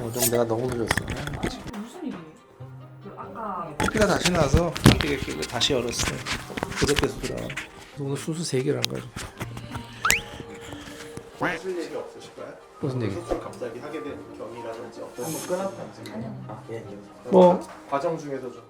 어, 좀 내가 너무 늦었어. 무슨 일이에요? 그 아까 피가 다시 나서 이게 끼고 다시 열었어요. 그저께 수술한. 오늘 수술 세 개를 한 거지. 하실 얘기 없으실까요? 무슨 얘기? 수술 갑자기 하게 된 경위라든지 어떤 한번 끊었던지 아, 예, 예. 뭐 과정 중에서 좀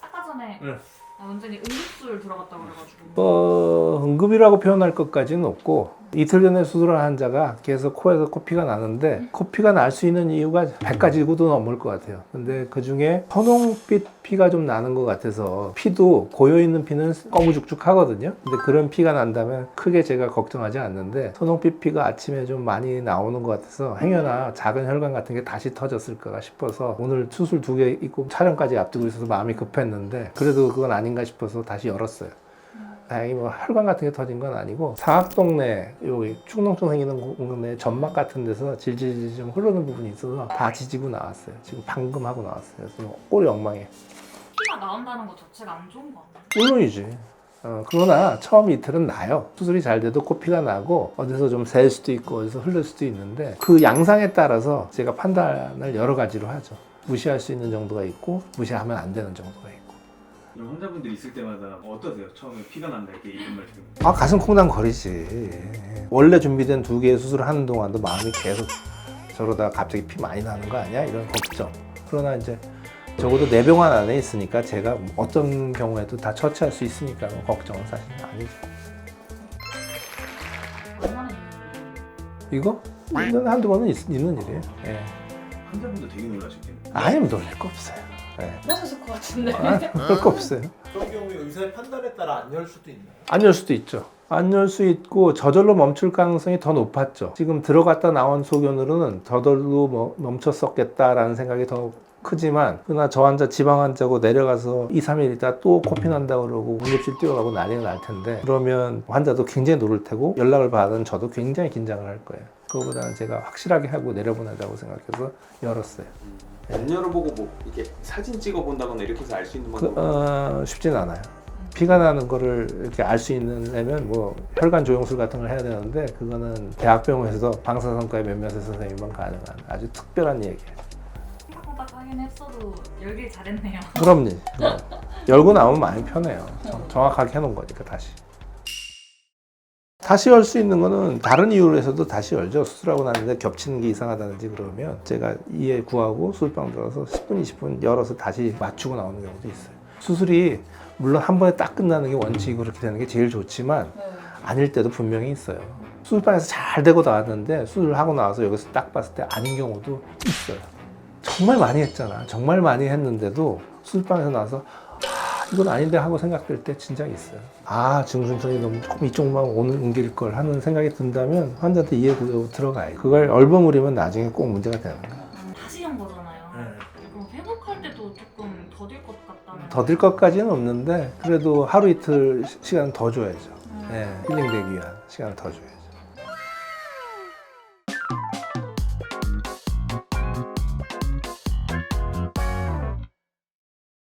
아까 전에 네. 아, 완전히 응급술 들어갔다고 그래가지고 뭐 응급이라고 표현할 것까지는 없고 이틀 전에 수술한 환자가 계속 코에서 코피가 나는데 코피가 날 수 있는 이유가 100가지고도 넘을 것 같아요. 근데 그 중에 선홍빛 피가 좀 나는 것 같아서 피도 고여 있는 피는 꺼무죽죽 하거든요. 근데 그런 피가 난다면 크게 제가 걱정하지 않는데 선홍빛 피가 아침에 좀 많이 나오는 것 같아서 행여나 작은 혈관 같은 게 다시 터졌을까 싶어서 오늘 수술 두 개 있고 촬영까지 앞두고 있어서 마음이 급했는데 그래도 그건 아 닌가 싶어서 다시 열었어요. 다행히 뭐 혈관 같은 게 터진 건 아니고 사각동네 여기 축농증 생기는 공간에 점막 같은 데서 질질질 좀 흐르는 부분이 있어서 다 지지고 나왔어요. 지금 방금 하고 나왔어요. 그래서 꼴이 엉망해. 피가 나온다는 것 자체가 안 좋은 거 아니에요? 물론이지. 어, 그러나 처음 이틀은 나요. 수술이 잘 돼도 코피가 나고 어디서 좀 셀 수도 있고 어디서 흘릴 수도 있는데 그 양상에 따라서 제가 판단을 여러 가지로 하죠. 무시할 수 있는 정도가 있고 무시하면 안 되는 정도가 있고. 그럼 환자분들이 있을 때마다 어떠세요? 처음에 피가 난다 이렇게 이런 말 들으면 아 가슴 콩당 거리지. 원래 준비된 두 개의 수술을 하는 동안도 마음이 계속 저러다 갑자기 피 많이 나는 거 아니야? 이런 걱정. 그러나 이제 적어도 내 병원 안에 있으니까 제가 어떤 경우에도 다 처치할 수 있으니까 뭐 걱정은 사실 아니죠. 얼마나 이거? 이건 한두 번은 있, 는 일이에요. 예. 환자분도 되게 놀라셨겠네요. 아니면 놀랄 거 없어요. 예. 놀라셨을 것 같은데 아, 놀랄 거 없어요. 그런 경우에 의사의 판단에 따라 안 열 수도 있나요? 안 열 수도 있죠. 안 열 수 있고 저절로 멈출 가능성이 더 높았죠. 지금 들어갔다 나온 소견으로는 저절로 뭐 멈췄었겠다라는 생각이 더 크지만 그러나 저 환자 지방 환자고 내려가서 2, 3일 있다 또 코피 난다 그러고 응급실 뛰어가고 난리가 날 텐데 그러면 환자도 굉장히 놀랄 테고 연락을 받은 저도 굉장히 긴장을 할 거예요. 그거보다는 제가 확실하게 하고 내려보내자고 생각해서 열었어요. 안 열어보고 뭐 이렇게 사진 찍어 본다거나 이렇게 해서 알 수 있는 그, 방법 어, 쉽진 않아요. 피가 나는 거를 이렇게 알 수 있는려면 뭐 혈관 조영술 같은 걸 해야 되는데 그거는 대학병원에서 방사선과의 몇몇의 선생님만 가능한 아주 특별한 얘기예요. 콩닥콩닥 하긴 했어도 열길 잘했네요 그럼요. 어. 열고 나오면 많이 편해요. 정- 정확하게 해놓은 거니까 다시. 다시 열 수 있는 거는 다른 이유로 해서도 다시 열죠. 수술하고 났는데 겹치는 게 이상하다든지 그러면 제가 이해 구하고 수술방 들어가서 10분, 20분 열어서 다시 맞추고 나오는 경우도 있어요. 수술이 물론 한 번에 딱 끝나는 게 원칙이고 그렇게 되는 게 제일 좋지만 네. 아닐 때도 분명히 있어요. 수술방에서 잘 되고 나왔는데 수술하고 나와서 여기서 딱 봤을 때 아닌 경우도 있어요. 정말 많이 했잖아. 정말 많이 했는데도 수술방에서 나와서 아, 이건 아닌데 하고 생각될 때 진짜 있어요. 아, 증순증이 너무 조금 이쪽만 오는 옮길 걸 하는 생각이 든다면 환자한테 이해 구조 들어가요. 그걸 얼버무리면 나중에 꼭 문제가 되는 거예요. 음, 다시 한 거잖아요 그럼 회복할 때도 조금 더딜 것 같다는 더딜 것까지는 없는데 그래도 하루 이틀 시- 시간 더 줘야죠. 음. 네, 힐링되기 위한 시간을 더 줘야죠.